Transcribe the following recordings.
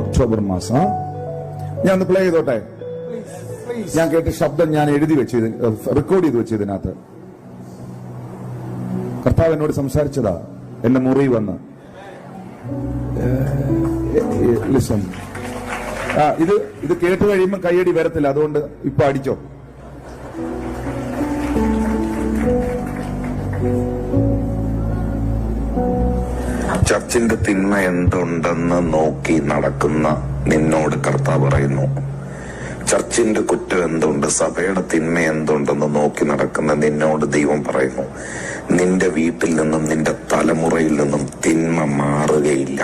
October മാസം. ഞാൻ ഒന്ന് പ്ലേ ചെയ്തോട്ടെ? ഞാൻ കേട്ട ശബ്ദം ഞാൻ എഴുതി വെച്ച് റെക്കോർഡ് ചെയ്ത് വെച്ചു ഇതിനകത്ത്. കർത്താവ് എന്നോട് സംസാരിച്ചതാ. എന്നെ മുറി വന്ന്. ലിസൺ ഇത് ഇത് കേട്ട് കഴിയുമ്പോൾ കൈയടി വരത്തില്ല അതുകൊണ്ട് ഇപ്പൊ അടിച്ചോ. ചർച്ചിന്റെ തിന്മ എന്തുണ്ടെന്ന് നോക്കി നടക്കുന്ന നിന്നോട് കർത്താവ് പറയുന്നു. ചർച്ചിന്റെ കുറ്റം എന്തുണ്ട്? സഭയുടെ തിന്മ എന്തുണ്ടെന്ന് നോക്കി നടക്കുന്ന നിന്നോട് ദൈവം പറയുന്നു. നിന്റെ വീട്ടിൽ നിന്നും നിന്റെ തലമുറയിൽ നിന്നും തിന്മ മാറുകയില്ല.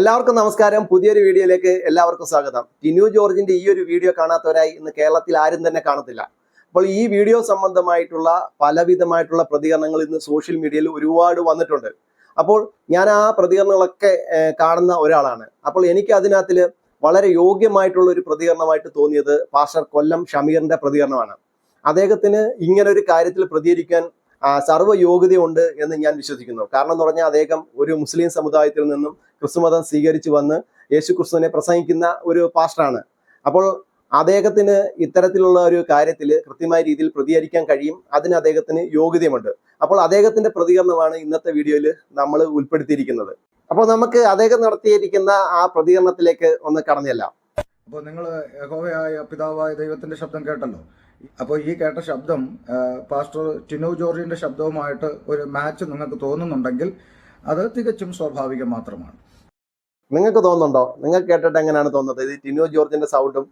എല്ലാവർക്കും നമസ്കാരം. പുതിയൊരു വീഡിയോയിലേക്ക് എല്ലാവർക്കും സ്വാഗതം. ടിനു ജോർജിന്റെ ഈ ഒരു വീഡിയോ കാണാത്തവരായി ഇന്ന് കേരളത്തിൽ ആരും തന്നെ കാണത്തില്ല. അപ്പോൾ ഈ വീഡിയോ സംബന്ധമായിട്ടുള്ള പലവിധമായിട്ടുള്ള പ്രതികരണങ്ങൾ ഇന്ന് സോഷ്യൽ മീഡിയയിൽ ഒരുപാട് വന്നിട്ടുണ്ട്. അപ്പോൾ ഞാൻ ആ പ്രതികരണങ്ങളൊക്കെ കാണുന്ന ഒരാളാണ്. അപ്പോൾ എനിക്ക് അതിനകത്തിൽ വളരെ യോഗ്യമായിട്ടുള്ള ഒരു പ്രതികരണമായിട്ട് തോന്നിയത് പാസ്റ്റർ കൊല്ലം ഷമീറിന്റെ പ്രതികരണമാണ്. അദ്ദേഹത്തിന് ഇങ്ങനെ ഒരു കാര്യത്തിൽ പ്രതികരിക്കാൻ സർവ യോഗ്യതയുണ്ട് എന്ന് ഞാൻ വിശ്വസിക്കുന്നു. കാരണം എന്ന് പറഞ്ഞാൽ അദ്ദേഹം ഒരു മുസ്ലിം സമുദായത്തിൽ നിന്നും ക്രിസ്തുമതം സ്വീകരിച്ചു വന്ന് യേശു ക്രിസ്തുവിനെ പ്രസംഗിക്കുന്ന ഒരു പാസ്റ്ററാണ്. അപ്പോൾ അദ്ദേഹത്തിന് ഇത്തരത്തിലുള്ള ഒരു കാര്യത്തിൽ കൃത്യമായ രീതിയിൽ പ്രതികരിക്കാൻ കഴിയും. അതിന് അദ്ദേഹത്തിന് യോഗ്യതയുമുണ്ട്. അപ്പോൾ അദ്ദേഹത്തിന്റെ പ്രതികരണമാണ് ഇന്നത്തെ വീഡിയോയിൽ നമ്മൾ ഉൾപ്പെടുത്തിയിരിക്കുന്നത്. അപ്പോൾ നമുക്ക് അദ്ദേഹം നടത്തിയിരിക്കുന്ന ആ പ്രതികരണത്തിലേക്ക് ഒന്ന് കടന്നെല്ലാം. അപ്പോൾ നിങ്ങൾ യഹോവയായ പിതാവായ ദൈവത്തിന്റെ ശബ്ദം കേട്ടല്ലോ. അപ്പോൾ ഈ കേട്ട ശബ്ദം പാസ്റ്റർ ടിനു ജോർജിന്റെ ശബ്ദവുമായിട്ട് ഒരു മാച്ച് നിങ്ങൾക്ക് തോന്നുന്നുണ്ടെങ്കിൽ അത് തികച്ചും സ്വാഭാവികം മാത്രമാണ്. നിങ്ങൾക്ക് തോന്നുന്നുണ്ടോ? നിങ്ങൾ കേട്ടിട്ട് എങ്ങനെയാണ് തോന്നുന്നത്? ഇത് ടിനോ ജോർജിന്റെ സൗണ്ടും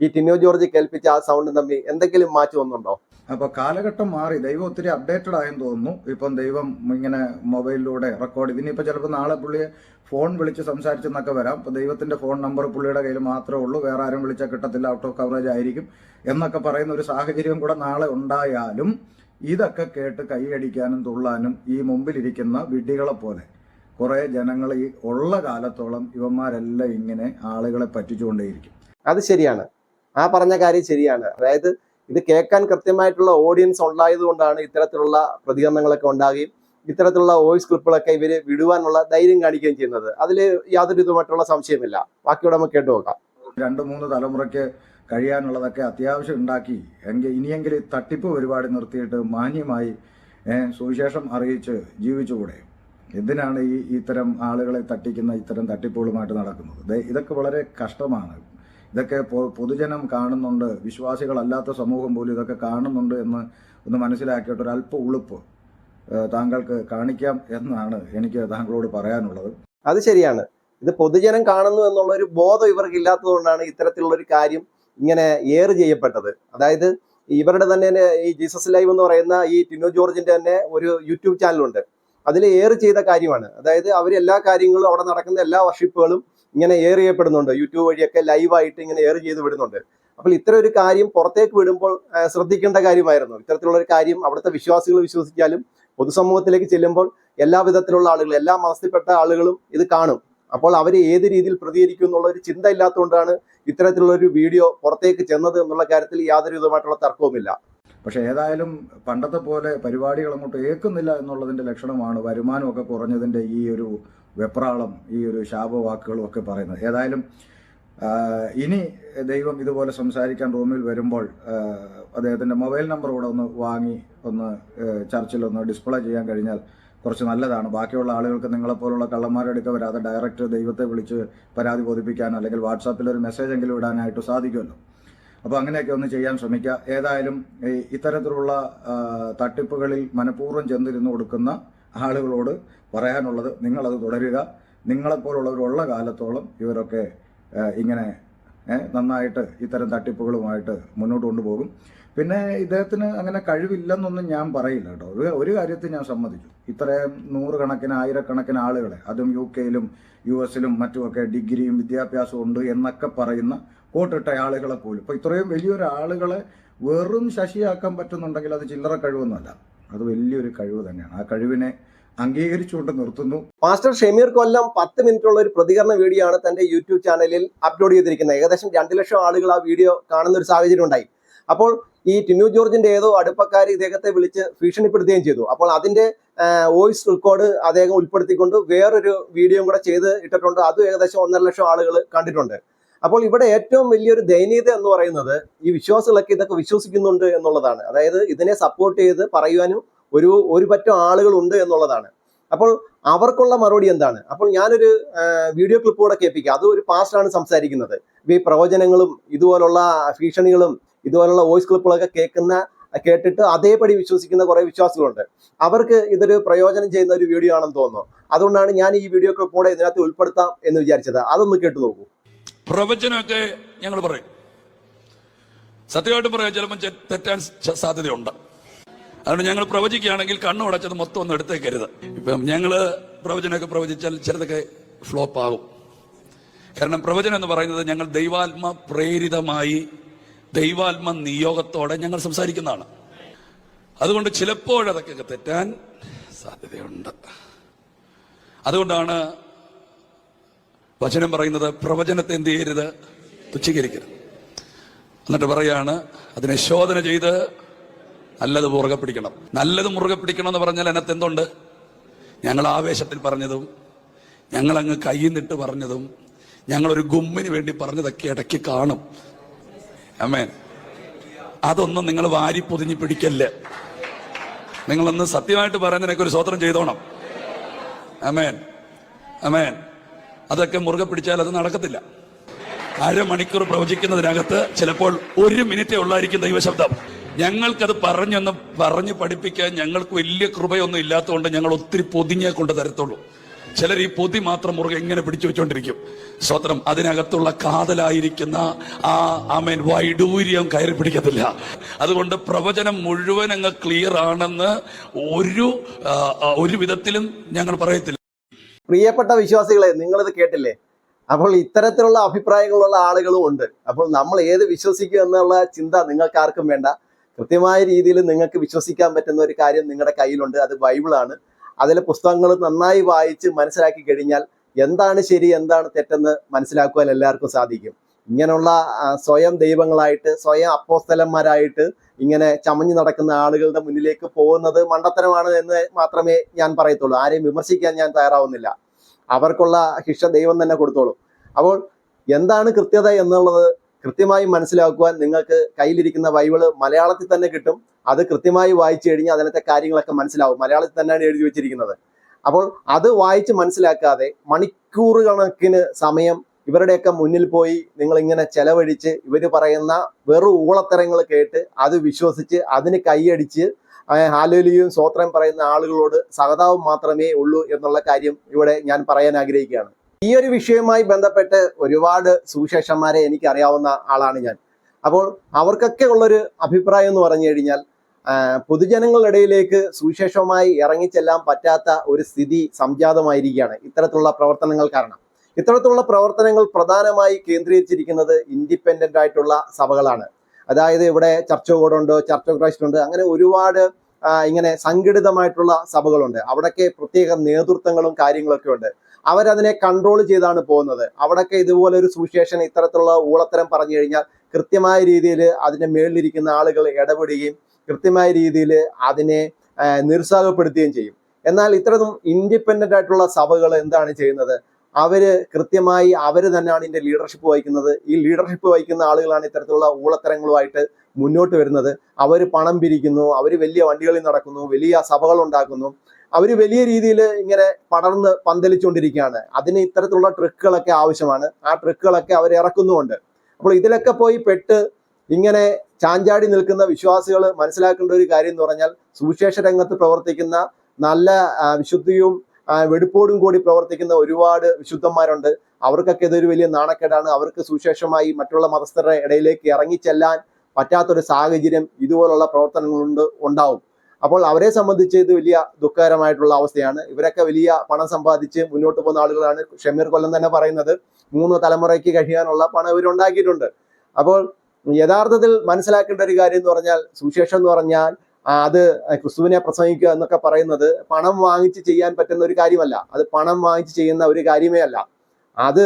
ഈ ടിനോ ജോർജ് കേൾപ്പിച്ച ആ സൗണ്ടും തമ്മിൽ എന്തെങ്കിലും മാറ്റി വന്നുണ്ടോ അപ്പൊ കാലഘട്ടം മാറി ദൈവം ഒത്തിരി അപ്ഡേറ്റഡ് ആയെന്ന് തോന്നുന്നു. ഇപ്പം ദൈവം ഇങ്ങനെ മൊബൈലിലൂടെ റെക്കോർഡ് ഇതിനിപ്പോൾ ചിലപ്പോൾ നാളെ പുള്ളിയെ ഫോൺ വിളിച്ച് സംസാരിച്ചെന്നൊക്കെ വരാം. അപ്പോൾ ദൈവത്തിന്റെ ഫോൺ നമ്പർ പുള്ളിയുടെ കയ്യിൽ മാത്രമേ ഉള്ളൂ. വേറെ ആരും വിളിച്ചാൽ കിട്ടത്തില്ല ഔട്ട് ഓഫ് കവറേജ് ആയിരിക്കും എന്നൊക്കെ പറയുന്ന ഒരു സാഹചര്യം കൂടെ നാളെ ഉണ്ടായാലും ഇതൊക്കെ കേട്ട് കൈയടിക്കാനും തുള്ളാനും ഈ മുമ്പിലിരിക്കുന്ന വിഡ്ഢികളെ പോലെ കുറെ ജനങ്ങൾ ഈ ഉള്ള കാലത്തോളം ഇവന്മാരെല്ലാം ഇങ്ങനെ ആളുകളെ പറ്റിച്ചുകൊണ്ടേയിരിക്കും. അത് ശരിയാണ്. ആ പറഞ്ഞ കാര്യം ശരിയാണ്. അതായത് ഇത് കേൾക്കാൻ കൃത്യമായിട്ടുള്ള ഓഡിയൻസ് ഉണ്ടായത് കൊണ്ടാണ് ഇത്തരത്തിലുള്ള പ്രതികരണങ്ങളൊക്കെ ഉണ്ടാകുകയും ഇത്തരത്തിലുള്ള വോയിസ് ക്ലിപ്പുകളൊക്കെ ഇവർ വിടുവാനുള്ള ധൈര്യം കാണിക്കുകയും ചെയ്യുന്നത്. അതിൽ യാതൊരു വിധമായിട്ടുള്ള സംശയമില്ല ബാക്കിയോടെ നമുക്ക് കേട്ടു നോക്കാം. രണ്ട് മൂന്ന് തലമുറയ്ക്ക് കഴിയാനുള്ളതൊക്കെ അത്യാവശ്യം ഉണ്ടാക്കി. എങ്കിൽ ഇനിയെങ്കിലും തട്ടിപ്പ് പരിപാടി നിർത്തിയിട്ട് മാന്യമായി സുവിശേഷം അറിയിച്ച് ജീവിച്ചുകൂടെ? എന്തിനാണ് ഈ ഇത്തരം ആളുകളെ തട്ടിക്കുന്ന ഇത്തരം തട്ടിപ്പുകളുമായിട്ട് നടക്കുന്നത്? ഇതൊക്കെ വളരെ കഷ്ടമാണ്. ഇതൊക്കെ പൊതുജനം കാണുന്നുണ്ട്. വിശ്വാസികളല്ലാത്ത സമൂഹം പോലും ഇതൊക്കെ കാണുന്നുണ്ട് എന്ന് ഒന്ന് മനസ്സിലാക്കിയിട്ട് ഒരു അല്പ ഉളുപ്പ് താങ്കൾക്ക് കാണിക്കാം എന്നാണ് എനിക്ക് താങ്കളോട് പറയാനുള്ളത്. അത് ശരിയാണ്. ഇത് പൊതുജനം കാണുന്നു എന്നുള്ള ഒരു ബോധം ഇവർക്ക് ഇല്ലാത്തത് കൊണ്ടാണ് ഇത്തരത്തിലുള്ള ഒരു കാര്യം ഇങ്ങനെ ഏറ് ചെയ്യപ്പെട്ടത്. അതായത് ഇവരുടെ തന്നെ ഈ ജീസസ് ലൈവ് എന്ന് പറയുന്ന ഈ ടിനോ ജോർജിന്റെ തന്നെ ഒരു യൂട്യൂബ് ചാനലുണ്ട്. അതിൽ എയർ ചെയ്ത കാര്യമാണ്. അതായത് അവർ എല്ലാ കാര്യങ്ങളും അവിടെ നടക്കുന്ന എല്ലാ വർഷിപ്പുകളും ഇങ്ങനെ എയർ ചെയ്യപ്പെടുന്നുണ്ട്. യൂട്യൂബ് വഴിയൊക്കെ ലൈവായിട്ട് ഇങ്ങനെ എയർ ചെയ്ത് വിടുന്നുണ്ട്. അപ്പോൾ ഇത്തരം ഒരു കാര്യം പുറത്തേക്ക് വിടുമ്പോൾ ശ്രദ്ധിക്കേണ്ട കാര്യമായിരുന്നു. ഇത്തരത്തിലുള്ള ഒരു കാര്യം അവിടുത്തെ വിശ്വാസികൾ വിശ്വസിച്ചാലും പൊതുസമൂഹത്തിലേക്ക് ചെല്ലുമ്പോൾ എല്ലാ വിധത്തിലുള്ള ആളുകൾ എല്ലാ മതത്തിൽപ്പെട്ട ആളുകളും ഇത് കാണും. അപ്പോൾ അവർ ഏത് രീതിയിൽ പ്രതികരിക്കും എന്നുള്ള ഒരു ചിന്ത ഇല്ലാത്തതുകൊണ്ടാണ് ഇത്തരത്തിലുള്ള ഒരു വീഡിയോ പുറത്തേക്ക് ചെന്നത് എന്നുള്ള കാര്യത്തിൽ യാതൊരു വിധമായിട്ടുള്ള തർക്കവുമില്ല. പക്ഷെ ഏതായാലും പണ്ടത്തെ പോലെ പരിപാടികൾ അങ്ങോട്ട് ഏക്കുന്നില്ല എന്നുള്ളതിന്റെ ലക്ഷണമാണ് വരുമാനമൊക്കെ കുറഞ്ഞതിന്റെ ഈ ഒരു വെപ്രാളം ഈ ഒരു ശാപവാക്കുകളും ഒക്കെ പറയുന്നത്. ഏതായാലും ഇനി ദൈവം ഇതുപോലെ സംസാരിക്കാൻ റൂമിൽ വരുമ്പോൾ അദ്ദേഹത്തിന്റെ മൊബൈൽ നമ്പർ കൂടെ ഒന്ന് വാങ്ങി ഒന്ന് ചർച്ചിൽ ഒന്ന് ഡിസ്പ്ലേ ചെയ്യാൻ കഴിഞ്ഞാൽ കുറച്ച് നല്ലതാണ്. ബാക്കിയുള്ള ആളുകൾക്ക് നിങ്ങളെപ്പോലുള്ള കള്ളന്മാരെടുക്ക വരാതെ ഡയറക്റ്റ് ദൈവത്തെ വിളിച്ച് പരാതി ബോധിപ്പിക്കാനോ അല്ലെങ്കിൽ വാട്സാപ്പിൽ ഒരു മെസ്സേജ് എങ്കിലും ഇടാനായിട്ട് സാധിക്കുമല്ലോ. അപ്പോൾ അങ്ങനെയൊക്കെ ഒന്ന് ചെയ്യാൻ ശ്രമിക്കുക. ഏതായാലും ഇത്തരത്തിലുള്ള തട്ടിപ്പുകളിൽ മനഃപൂർവം ചെന്നിരുന്നു കൊടുക്കുന്ന ആളുകളോട് പറയാനുള്ളത് നിങ്ങളത് തുടരുക. നിങ്ങളെപ്പോലുള്ളവരുള്ള കാലത്തോളം ഇവരൊക്കെ ഇങ്ങനെ നന്നായിട്ട് ഇത്തരം തട്ടിപ്പുകളുമായിട്ട് മുന്നോട്ട് കൊണ്ടുപോകും. പിന്നെ ഇദ്ദേഹത്തിന് അങ്ങനെ കഴിവില്ലെന്നൊന്നും ഞാൻ പറയില്ല കേട്ടോ. ഒരു കാര്യത്തിൽ ഞാൻ സമ്മതിച്ചു. ഇത്രയും നൂറുകണക്കിന് ആയിരക്കണക്കിന് ആളുകളെ അതും യു കെയിലും യു എസിലും മറ്റുമൊക്കെ ഡിഗ്രിയും വിദ്യാഭ്യാസവും ഉണ്ട് എന്നൊക്കെ പറയുന്ന കോട്ടിട്ട ആളുകളെ പോലും. ഇപ്പൊ ഇത്രയും വലിയൊരു ആളുകളെ വെറും ശശിയാക്കാൻ പറ്റുന്നുണ്ടെങ്കിൽ അത് ചില്ലറ കഴിവൊന്നുമല്ല. അത് വലിയൊരു കഴിവ് തന്നെയാണ്. ആ കഴിവിനെ അംഗീകരിച്ചുകൊണ്ട് നിർത്തുന്നു. മാസ്റ്റർ ഷമീർ കൊല്ലം പത്ത് മിനിറ്റുള്ള ഒരു പ്രതികരണ വീഡിയോ ആണ് തന്റെ യൂട്യൂബ് ചാനലിൽ അപ്ലോഡ് ചെയ്തിരിക്കുന്നത്. ഏകദേശം രണ്ട് ലക്ഷം ആളുകൾ ആ വീഡിയോ കാണുന്ന ഒരു സാഹചര്യം ഉണ്ടായി. അപ്പോൾ ഈ ടിനു ജോർജിന്റെ ഏതോ അടുപ്പക്കാർ ഇദ്ദേഹത്തെ വിളിച്ച് ഭീഷണിപ്പെടുത്തുകയും ചെയ്തു. അപ്പോൾ അതിന്റെ വോയിസ് റെക്കോർഡ് അദ്ദേഹം ഉൾപ്പെടുത്തിക്കൊണ്ട് വേറൊരു വീഡിയോയും കൂടെ ചെയ്ത് ഇട്ടിട്ടുണ്ട്. അതും ഏകദേശം ഒന്നര ലക്ഷം ആളുകൾ കണ്ടിട്ടുണ്ട്. അപ്പോൾ ഇവിടെ ഏറ്റവും വലിയൊരു ദയനീയത എന്ന് പറയുന്നത് ഈ വിശ്വാസികളൊക്കെ ഇതൊക്കെ വിശ്വസിക്കുന്നുണ്ട് എന്നുള്ളതാണ്. അതായത് ഇതിനെ സപ്പോർട്ട് ചെയ്ത് പറയുവാനും ഒരു ഒരു പറ്റം ആളുകളുണ്ട് എന്നുള്ളതാണ്. അപ്പോൾ അവർക്കുള്ള മറുപടി എന്താണ്? അപ്പോൾ ഞാനൊരു വീഡിയോ ക്ലിപ്പ് കൂടെ കേൾപ്പിക്കാം. അത് ഒരു പാസ്റ്റാണ് സംസാരിക്കുന്നത്. ഈ പ്രവചനങ്ങളും ഇതുപോലുള്ള ഭീഷണികളും ഇതുപോലുള്ള വോയിസ് ക്ലിപ്പുകളൊക്കെ കേൾക്കുന്ന കേട്ടിട്ട് അതേപടി വിശ്വസിക്കുന്ന കുറെ വിശ്വാസികളുണ്ട്. അവർക്ക് ഇതൊരു പ്രയോജനം ചെയ്യുന്ന ഒരു വീഡിയോ ആണെന്ന് തോന്നുന്നു. അതുകൊണ്ടാണ് ഞാൻ ഈ വീഡിയോ ക്ലിപ്പ് കൂടെ ഇതിനകത്ത് ഉൾപ്പെടുത്താം എന്ന് വിചാരിച്ചത്. അതൊന്ന് കേട്ടു നോക്കൂ. പ്രവചനമൊക്കെ ഞങ്ങൾ പറയും. സത്യമായിട്ട് പറയാം ചിലപ്പോൾ തെറ്റാൻ സാധ്യതയുണ്ട്. അതുകൊണ്ട് ഞങ്ങൾ പ്രവചിക്കുകയാണെങ്കിൽ കണ്ണുടച്ചത് മൊത്തം ഒന്നും എടുത്തേക്കരുത്. ഇപ്പം ഞങ്ങൾ പ്രവചനമൊക്കെ പ്രവചിച്ചാൽ ചിലതൊക്കെ ഫ്ലോപ്പ് ആകും. കാരണം പ്രവചനം എന്ന് പറയുന്നത് ഞങ്ങൾ ദൈവാത്മ പ്രേരിതമായി ദൈവാത്മ നിയോഗത്തോടെ ഞങ്ങൾ സംസാരിക്കുന്നതാണ്. അതുകൊണ്ട് ചിലപ്പോഴതൊക്കെ തെറ്റാൻ സാധ്യതയുണ്ട്. അതുകൊണ്ടാണ് വചനം പറയുന്നത് പ്രവചനത്തെ എന്ത് ചെയ്യരുത്? തുച്ഛീകരിക്കരുത്. എന്നിട്ട് പറയാണ് അതിനെ ശോധന ചെയ്ത് നല്ലത് മുറുകെ പിടിക്കണം. നല്ലത് മുറുകെ പിടിക്കണം എന്ന് പറഞ്ഞാൽ അതിനകത്ത് എന്തുണ്ട്? ഞങ്ങൾ ആവേശത്തിൽ പറഞ്ഞതും ഞങ്ങൾ അങ്ങ് കൈന്നിട്ട് നിട്ട് പറഞ്ഞതും ഞങ്ങളൊരു ഗുമ്മിന് വേണ്ടി പറഞ്ഞതൊക്കെ ഇടയ്ക്ക് കാണും. അമ്മേൻ അതൊന്നും നിങ്ങൾ വാരി പൊതിഞ്ഞ് പിടിക്കല്ലേ? നിങ്ങളൊന്ന് സത്യമായിട്ട് പറയുന്നതിനൊക്കെ ഒരു സ്വോത്രം ചെയ്തോണം. അമേൻ അമേൻ അതൊക്കെ മുറുകെ പിടിച്ചാൽ അത് നടക്കത്തില്ല. അരമണിക്കൂർ പ്രവചിക്കുന്നതിനകത്ത് ചിലപ്പോൾ ഒരു മിനിറ്റേ ഉള്ളായിരിക്കും ദൈവശബ്ദം. ഞങ്ങൾക്കത് പറഞ്ഞൊന്ന് പറഞ്ഞ് പഠിപ്പിക്കാൻ ഞങ്ങൾക്ക് വലിയ കൃപയൊന്നും ഇല്ലാത്തതുകൊണ്ട് ഞങ്ങൾ ഒത്തിരി പൊതിഞ്ഞേ കൊണ്ട് തരത്തുള്ളൂ. ചിലർ ഈ പൊതി മാത്രം മുറുകെ എങ്ങനെ പിടിച്ചു വെച്ചോണ്ടിരിക്കും. സ്വത്രം അതിനകത്തുള്ള കാതലായിരിക്കുന്ന ആ ആമേൻ വൈഡൂര്യം കയറി പിടിക്കത്തില്ല. അതുകൊണ്ട് പ്രവചനം മുഴുവൻ അങ്ങ് ക്ലിയർ ആണെന്ന് ഒരു ഒരു വിധത്തിലും ഞങ്ങൾ പറയത്തില്ല. പ്രിയപ്പെട്ട വിശ്വാസികളെ നിങ്ങളിത് കേട്ടില്ലേ? അപ്പോൾ ഇത്തരത്തിലുള്ള അഭിപ്രായങ്ങളുള്ള ആളുകളും ഉണ്ട്. അപ്പോൾ നമ്മൾ ഏത് വിശ്വസിക്കും എന്നുള്ള ചിന്ത നിങ്ങൾക്ക് ആർക്കും വേണ്ട. കൃത്യമായ രീതിയിൽ നിങ്ങൾക്ക് വിശ്വസിക്കാൻ പറ്റുന്ന ഒരു കാര്യം നിങ്ങളുടെ കയ്യിലുണ്ട്. അത് ബൈബിളാണ്. അതിലെ പുസ്തകങ്ങൾ നന്നായി വായിച്ച് മനസ്സിലാക്കി കഴിഞ്ഞാൽ എന്താണ് ശരി എന്താണ് തെറ്റെന്ന് മനസ്സിലാക്കുവാൻ എല്ലാവർക്കും സാധിക്കും. ഇങ്ങനെയുള്ള സ്വയം ദൈവങ്ങളായിട്ട് സ്വയം അപ്പോസ്തലന്മാരായിട്ട് ഇങ്ങനെ ചമഞ്ഞു നടക്കുന്ന ആളുകളുടെ മുന്നിലേക്ക് പോകുന്നത് മണ്ടത്തരമാണ് എന്ന് മാത്രമേ ഞാൻ പറയത്തുള്ളൂ. ആരെയും വിമർശിക്കാൻ ഞാൻ തയ്യാറാവുന്നില്ല. അവർക്കുള്ള ശിക്ഷ ദൈവം തന്നെ കൊടുത്തോളും. അപ്പോൾ എന്താണ് കൃത്യത എന്നുള്ളത് കൃത്യമായി മനസ്സിലാക്കുവാൻ നിങ്ങൾക്ക് കയ്യിലിരിക്കുന്ന ബൈബിൾ മലയാളത്തിൽ തന്നെ കിട്ടും. അത് കൃത്യമായി വായിച്ചു കഴിഞ്ഞാൽ അതിനത്തെ കാര്യങ്ങളൊക്കെ മനസ്സിലാവും. മലയാളത്തിൽ തന്നെയാണ് എഴുതി വെച്ചിരിക്കുന്നത്. അപ്പോൾ അത് വായിച്ച് മനസ്സിലാക്കാതെ മണിക്കൂറുകണക്കിന് സമയം ഇവരുടെയൊക്കെ മുന്നിൽ പോയി നിങ്ങൾ ഇങ്ങനെ ചെലവഴിച്ച് ഇവർ പറയുന്ന വെറു ഊളത്തരങ്ങൾ കേട്ട് അത് വിശ്വസിച്ച് അതിന് കൈയടിച്ച് ഹാലോലിയും സ്വോത്രം പറയുന്ന ആളുകളോട് സഹതാപം മാത്രമേ ഉള്ളൂ എന്നുള്ള കാര്യം ഇവിടെ ഞാൻ പറയാൻ ആഗ്രഹിക്കുകയാണ്. ഈ ഒരു വിഷയവുമായി ബന്ധപ്പെട്ട് ഒരുപാട് സുവിശേഷന്മാരെ എനിക്ക് അറിയാവുന്ന ആളാണ് ഞാൻ. അപ്പോൾ അവർക്കൊക്കെ ഉള്ളൊരു അഭിപ്രായം എന്ന് പറഞ്ഞു കഴിഞ്ഞാൽ പൊതുജനങ്ങളുടെ ഇടയിലേക്ക് സുവിശേഷവുമായി ഇറങ്ങിച്ചെല്ലാൻ പറ്റാത്ത ഒരു സ്ഥിതി സംജാതമായിരിക്കുകയാണ് ഇത്തരത്തിലുള്ള പ്രവർത്തനങ്ങൾ കാരണം. ഇത്തരത്തിലുള്ള പ്രവർത്തനങ്ങൾ പ്രധാനമായി കേന്ദ്രീകരിച്ചിരിക്കുന്നത് ഇൻഡിപെൻഡന്റ് ആയിട്ടുള്ള സഭകളാണ്. അതായത് ഇവിടെ ചർച്ച കോഡുണ്ട് ചർച്ച ക്രൈസ്റ്റ് ഉണ്ട് അങ്ങനെ ഒരുപാട് ഇങ്ങനെ സംഘടിതമായിട്ടുള്ള സഭകളുണ്ട്. അവിടൊക്കെ പ്രത്യേക നേതൃത്വങ്ങളും കാര്യങ്ങളൊക്കെ ഉണ്ട്. അവരതിനെ കൺട്രോൾ ചെയ്താണ് പോകുന്നത്. അവിടൊക്കെ ഇതുപോലെ ഒരു സുവിശേഷൻ ഇത്തരത്തിലുള്ള ഊളത്തരം പറഞ്ഞു കഴിഞ്ഞാൽ കൃത്യമായ രീതിയിൽ അതിന്റെ മേളിലിരിക്കുന്ന ആളുകൾ ഇടപെടുകയും കൃത്യമായ രീതിയിൽ അതിനെ നിരുത്സാഹപ്പെടുത്തുകയും ചെയ്യും. എന്നാൽ ഇത്തരം ഇൻഡിപെൻഡന്റ് ആയിട്ടുള്ള സഭകൾ എന്താണ് ചെയ്യുന്നത്? അവർ കൃത്യമായി അവർ തന്നെയാണ് ഇതിന്റെ ലീഡർഷിപ്പ് വഹിക്കുന്നത്. ഈ ലീഡർഷിപ്പ് വഹിക്കുന്ന ആളുകളാണ് ഇത്തരത്തിലുള്ള ഊളത്തരങ്ങളുമായിട്ട് മുന്നോട്ട് വരുന്നത്. അവർ പണം പിരിക്കുന്നു അവർ വലിയ വണ്ടികളിൽ നടക്കുന്നു വലിയ സഭകൾ ഉണ്ടാക്കുന്നു. അവർ വലിയ രീതിയിൽ ഇങ്ങനെ പടർന്ന് പന്തലിച്ചുകൊണ്ടിരിക്കുകയാണ്. അതിന് ഇത്തരത്തിലുള്ള ട്രിക്കുകളൊക്കെ ആവശ്യമാണ്. ആ ട്രിക്കുകളൊക്കെ അവർ ഇറക്കുന്നുമുണ്ട്. അപ്പോൾ ഇതിലൊക്കെ പോയി പെട്ട് ഇങ്ങനെ ചാഞ്ചാടി നിൽക്കുന്ന വിശ്വാസികൾ മനസ്സിലാക്കേണ്ട ഒരു കാര്യം എന്ന് പറഞ്ഞാൽ സുവിശേഷ രംഗത്ത് പ്രവർത്തിക്കുന്ന നല്ല വിശുദ്ധിയും വെടിപ്പോടും കൂടി പ്രവർത്തിക്കുന്ന ഒരുപാട് വിശുദ്ധന്മാരുണ്ട്. അവർക്കൊക്കെ ഇതൊരു വലിയ നാണക്കേടാണ്. അവർക്ക് സുശേഷമായി മറ്റുള്ള മതസ്ഥരുടെ ഇടയിലേക്ക് ഇറങ്ങിച്ചെല്ലാൻ പറ്റാത്തൊരു സാഹചര്യം ഇതുപോലുള്ള പ്രവർത്തനങ്ങളുണ്ട് ഉണ്ടാവും. അപ്പോൾ അവരെ സംബന്ധിച്ച് ഇത് വലിയ ദുഃഖകരമായിട്ടുള്ള അവസ്ഥയാണ്. ഇവരൊക്കെ വലിയ പണം സമ്പാദിച്ച് മുന്നോട്ട് പോകുന്ന ആളുകളാണ്. ഷമീർ കൊല്ലം തന്നെ പറയുന്നത് മൂന്ന് തലമുറയ്ക്ക് കഴിയാനുള്ള പണം ഇവരുണ്ടാക്കിയിട്ടുണ്ട്. അപ്പോൾ യഥാർത്ഥത്തിൽ മനസ്സിലാക്കേണ്ട ഒരു കാര്യം എന്ന് പറഞ്ഞാൽ സുശേഷം എന്ന് പറഞ്ഞാൽ അത് ക്രിസ്തുവിനെ പ്രസംഗിക്കുക എന്നൊക്കെ പറയുന്നത് പണം വാങ്ങിച്ച് ചെയ്യാൻ പറ്റുന്ന ഒരു കാര്യമല്ല. അത് പണം വാങ്ങിച്ച് ചെയ്യുന്ന ഒരു കാര്യമേ അല്ല. അത്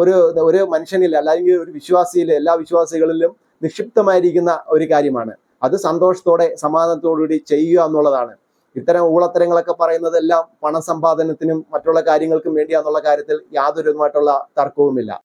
ഒരു ഒരു മനുഷ്യനിൽ അല്ലെങ്കിൽ ഒരു വിശ്വാസിയിൽ എല്ലാ വിശ്വാസികളിലും നിക്ഷിപ്തമായിരിക്കുന്ന ഒരു കാര്യമാണ്. അത് സന്തോഷത്തോടെ സമാധാനത്തോടുകൂടി ചെയ്യുക എന്നുള്ളതാണ്. ഇത്തരം ഊളത്തരങ്ങളൊക്കെ പറയുന്നതെല്ലാം പണസമ്പാദനത്തിനും മറ്റുള്ള കാര്യങ്ങൾക്കും വേണ്ടിയാന്നുള്ള കാര്യത്തിൽ യാതൊരുമായിട്ടുള്ള തർക്കവുമില്ല.